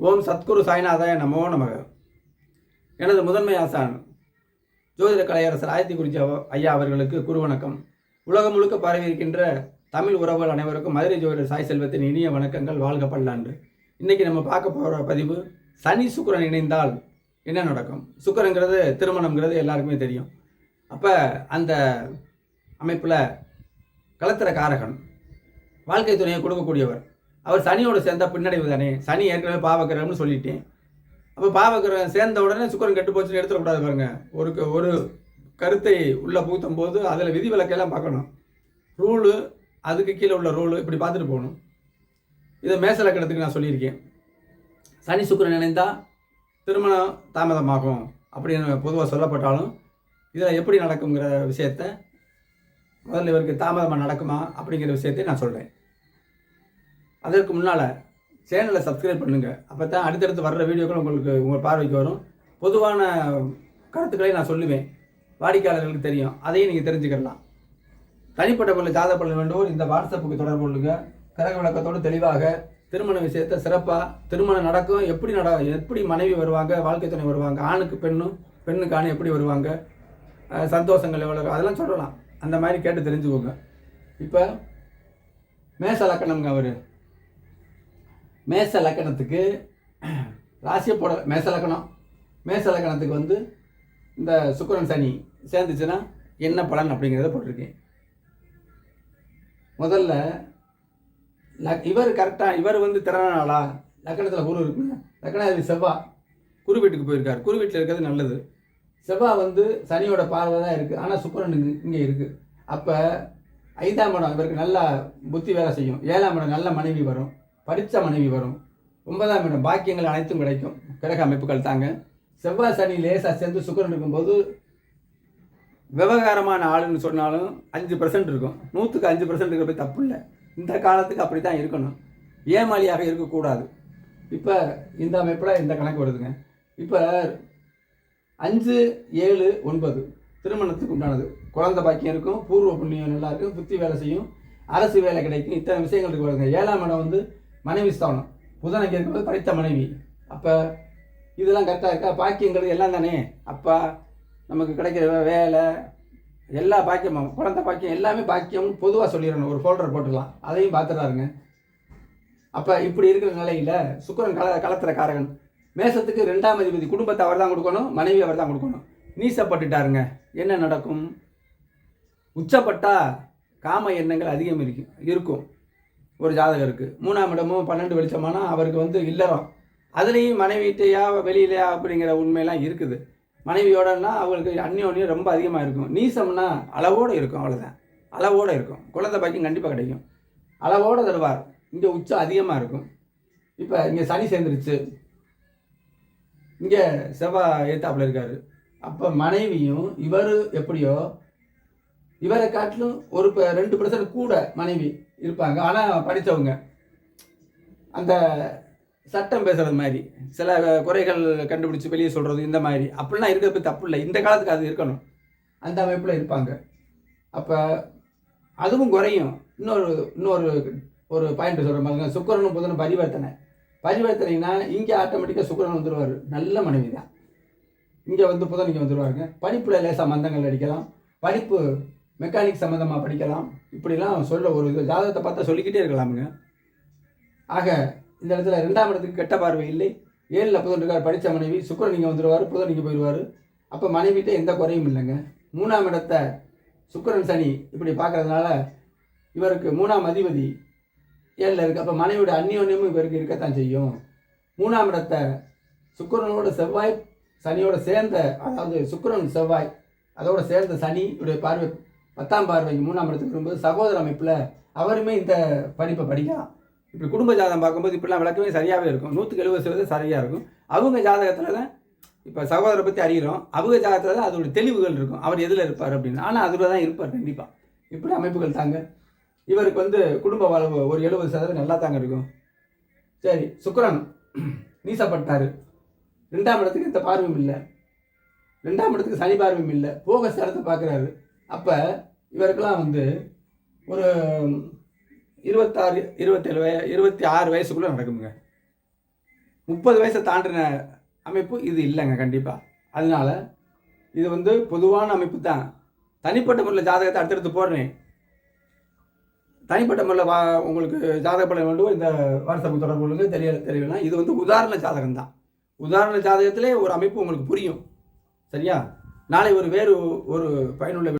ஓம் சத்குரு சாய்நாதாய நமோ நமக. எனது முதன்மை ஆசான் ஜோதிட கலையரசர் ஆயத்தி குறிச்சி ஐயா அவர்களுக்கு குரு வணக்கம் உலகம் முழுக்க பரவி இருக்கின்ற தமிழ் உறவுகள் அனைவருக்கும் மதுரை ஜோதிடர் சாய் செல்வத்தின் இனிய வணக்கங்கள் வாழ்க பல்லாண்டு. இன்றைக்கி நம்ம பார்க்க போகிற பதிவு சனி சுக்கிரன் இணைந்தால் என்ன நடக்கும்? சுக்கரங்கிறது திருமணங்கிறது எல்லாருக்குமே தெரியும். அப்போ அந்த அமைப்பில் கலத்திர காரகன் வாழ்க்கை துணையை கொடுக்கக்கூடியவர் அவர் சனியோட சேர்ந்தா பின்னடைவு தானே. சனி ஏற்கனவே பாவக்கிரகம்னு சொல்லிட்டேன். அப்போ பாவக்கிரகம் சேர்ந்த உடனே சுக்கரன் கெட்டு போச்சுன்னு எடுத்துடக்கூடாது பாருங்க. ஒரு ஒரு கருத்தை உள்ளே பூத்தும் போது அதில் விதி விலக்கெல்லாம் பார்க்கணும். ரூலு அதுக்கு கீழே உள்ள ரூலு இப்படி பார்த்துட்டு போகணும். இதை மேசலக்கணத்துக்கு நான் சொல்லியிருக்கேன். சனி சுக்கரன் நினைந்தால் திருமணம் தாமதமாகும் அப்படின்னு பொதுவாக சொல்லப்பட்டாலும் இதில் எப்படி நடக்குங்கிற விஷயத்த முதல்ல இவருக்கு தாமதமாக நடக்குமா அப்படிங்கிற விஷயத்தை நான் சொல்கிறேன் அதற்கு முன்னால் சேனலை சப்ஸ்கிரைப் பண்ணுங்கள் அப்போ தான் அடுத்தடுத்து வர்ற வீடியோக்கள் உங்களுக்கு உங்கள் பார்வைக்கு வரும். பொதுவான கருத்துக்களை நான் சொல்லுவேன். வாடிக்கையாளர்களுக்கு தெரியும். அதையும் நீங்கள் தெரிஞ்சுக்கலாம். தனிப்பட்ட முறையில் ஜாதக பலன் வேண்டும் இந்த வாட்ஸ்அப்புக்கு தொடர்பு கொள்ளுங்கள் கரக விளக்கத்தோடு தெளிவாக திருமண விஷயத்தை சிறப்பாக திருமணம் நடக்கும். எப்படி நட எப்படி மனைவி வருவாங்க வாழ்க்கை துணை வருவாங்க ஆணுக்கு பெண்ணும் பெண்ணுக்கு ஆணும் எப்படி வருவாங்க சந்தோஷங்கள் எவ்வளோ அதெல்லாம் சொல்லலாம். அந்த மாதிரி கேட்டு தெரிஞ்சுக்கோங்க. இப்போ மேச லக்கணம்ங்க அவர். மேச லக்கணத்துக்கு ராசியை போட மேச லக்கணம். மேச லக்கணத்துக்கு வந்து இந்த சுக்கரன் சனி சேர்ந்துச்சுன்னா என்ன பலன் அப்படிங்கிறத போட்டிருக்கேன். முதல்ல லக் இவர் கரெக்டாக இவர் வந்து திறன நாளா? லக்கணத்தில் குரு இருக்குங்க லக்கணாதிபதி செவ்வா குரு வீட்டுக்கு போயிருக்கார். குரு வீட்டில் இருக்கிறது நல்லது. செவ்வா வந்து சனியோட பார்வை தான் இருக்குது ஆனால் சுக்கிரன் இங்கே இருக்குது அப்போ ஐந்தாம் இடம் இவருக்கு நல்லா புத்தி வேலை செய்யும். ஏழாம் இடம் நல்ல மனைவி வரும். படித்த மனைவி வரும். ஒன்பதாம் இடம் பாக்கியங்கள் அனைத்தும் கிடைக்கும். கிரக அமைப்புகள் தாங்க. செவ்வாய் சனி லேசாக சேர்ந்து சுக்கரன் இருக்கும்போது விவகாரமான ஆளுன்னு சொன்னாலும் அஞ்சு பர்சன்ட் இருக்கும். நூற்றுக்கு அஞ்சு பர்சன்ட் இருக்கிற போய் தப்பு இல்லை. இந்த காலத்துக்கு அப்படி தான் இருக்கணும். ஏமாளியாக இருக்கக்கூடாது. இப்போ இந்த அமைப்பில் இந்த கணக்கு வருதுங்க. இப்போ அஞ்சு ஏழு ஒன்பது திருமணத்துக்கு உண்டானது. குழந்த பாக்கியம் இருக்கும் பூர்வ புண்ணியம் நல்லா இருக்கும் புத்தி வேலை செய்யும் அரசு வேலை கிடைக்கும் இத்தனை விஷயங்கள் இருக்கு வருங்க ஏழாம் இடம் வந்து மனைவி ஸ்தானம். புதனுக்கு இருக்கும்போது படித்த மனைவி. அப்போ இதெல்லாம் கரெக்டாக இருக்கா? பாக்கியங்கிறது எல்லாம் தானே? அப்பா நமக்கு கிடைக்கிற வேலை எல்லா பாக்கியமும் குழந்தை பாக்கியம் எல்லாமே பாக்கியம் பொதுவாக சொல்லிடணும். ஒரு ஃபோல்டர் போட்டுக்கலாம். அதையும் பார்த்துடாருங்க அப்போ இப்படி இருக்கிற நிலையில் சுக்கரன் கல கலத்துற காரகன். மேசத்துக்கு ரெண்டாம் அதிபதி குடும்பத்தை அவர் தான் கொடுக்கணும் மனைவி அவர் தான் கொடுக்கணும். நீசப்பட்டுட்டாருங்க. என்ன நடக்கும்? உச்சப்பட்டா காம எண்ணங்கள் அதிகம் இருக்கும் இருக்கும். ஒரு ஜாதகருக்கு மூணாம் இடமும் பன்னெண்டு வெளிச்சமானா அவருக்கு வந்து இல்லறம். அதுலேயும் மனைவிட்டையா வெளியிலையா அப்படிங்கிற உண்மையெல்லாம் இருக்குது. மனைவியோடனா அவங்களுக்கு அந்யோன்யம் ரொம்ப அதிகமாக இருக்கும். நீசம்னா அளவோடு இருக்கும் அவ்வளோதான் அளவோடு இருக்கும். குழந்தை பாக்கியம் கண்டிப்பாக கிடைக்கும். அளவோடு தருவார். இங்கே உச்சம் அதிகமாக இருக்கும். இப்போ இங்கே சனி சேர்ந்துருச்சு. இங்கே செவ்வாய் ஏத்தாப்பில் இருக்கார். அப்போ மனைவியும் இவர் எப்படியோ இவரை காட்டிலும் ஒரு ரெண்டு பர்சன்ட் கூட மனைவி இருப்பாங்க. ஆனால் படித்தவங்க அந்த சட்டம் பேசுறது மாதிரி சில குறைகள் கண்டுபிடிச்சு வெளியே சொல்கிறது இந்த மாதிரி. அப்படிலாம் இருக்கிறது தப்பு இல்லை. இந்த காலத்துக்கு அது இருக்கணும். அந்த அமைப்பில் இருப்பாங்க. அப்போ அதுவும் குறையும். இன்னொரு இன்னொரு ஒரு பாயிண்ட் சொல்கிற மாதிரி சுக்கரனும் புதனும் பரிவர்த்தனை. பரிவர்த்தனைனா இங்கே ஆட்டோமேட்டிக்காக சுக்கரன் வந்துடுவார் நல்ல மனைவி தான். இங்கே வந்து புதன் இங்கே வந்துடுவாருங்க படிப்பில் லேசாக மந்தங்கள் அடிக்கலாம். படிப்பு மெக்கானிக் சம்மந்தமாக படிக்கலாம். இப்படிலாம் சொல்ல ஒரு இது ஜாதகத்தை பார்த்தா சொல்லிக்கிட்டே இருக்கலாமுங்க. ஆக இந்த இடத்துல ரெண்டாம் இடத்துக்கு கெட்ட பார்வை இல்லை. ஏழில் புதன் இருக்கார் படித்த மனைவி சுக்கரன் இங்கே வந்துடுவார் புதன் நீங்கள் போயிடுவார் அப்போ மனைவிட்ட எந்த குறையும் இல்லைங்க. மூணாம் இடத்த சுக்கரன் சனி இப்படி பார்க்குறதுனால இவருக்கு மூணாம் அதிபதி ஏழில் இருக்குது அப்போ மனைவியோட அந்நியோன்யமும் இவருக்கு இருக்கத்தான் செய்யும். மூணாம் இடத்த சுக்கரனோட செவ்வாய் சனியோட சேர்ந்த அதாவது சுக்கரன் செவ்வாய் அதோட சேர்ந்த சனியுடைய பார்வை பத்தாம் பார்வைக்கு மூணாம் இடத்துக்கு வரும்போது சகோதர அமைப்பில் அவருமே இந்த படிப்பை படிக்கலாம். இப்படி குடும்ப ஜாதகம் பார்க்கும்போது இப்படிலாம் விளக்கமே சரியாகவே இருக்கும். நூற்றுக்கு எழுபது சதவீதம் சரியாக இருக்கும். அவங்க ஜாதகத்தில் தான் இப்போ சகோதரரை பற்றி அறிகிறோம் அவங்க ஜாதகத்தில் தான் அதோட தெளிவுகள் இருக்கும். அவர் எதில் இருப்பார் அப்படின்னு. ஆனால் அதில் தான் இருப்பார் கண்டிப்பாக இப்படி அமைப்புகள் தாங்க. இவருக்கு வந்து குடும்ப வாழ்வு ஒரு எழுபது சதவீதம் நல்லா தாங்க இருக்கும். சரி சுக்கரன் நீசப்பட்டார் ரெண்டாம் இடத்துக்கு எந்த பார்வையும் இல்லை. ரெண்டாம் இடத்துக்கு சனி பார்வையும் இல்லை. போக ஸ்தலத்தை பார்க்குறாரு. அப்போ இவருக்கெல்லாம் வந்து ஒரு இருபத்தாறு இருபத்தேழு வய இருபத்தி ஆறு வயசுக்குள்ளே நடக்குங்க முப்பது வயசை தாண்டின அமைப்பு இது இல்லைங்க கண்டிப்பாக அதனால இது வந்து பொதுவான அமைப்பு தான். தனிப்பட்ட முறையில் ஜாதகத்தை அடுத்தடுத்து போடுறேன். தனிப்பட்ட முறையில் வா உங்களுக்கு ஜாதக பலன் வேண்டும் இந்த வாட்ஸ்அப் தொடர்பு கொள்ளுங்க தெரிய தெரியலாம் இது வந்து உதாரண ஜாதகம் தான். உதாரண ஜாதகத்திலே ஒரு அமைப்பு உங்களுக்கு புரியும். சரியா? நாளை ஒரு வேறு ஒரு பயனுள்ள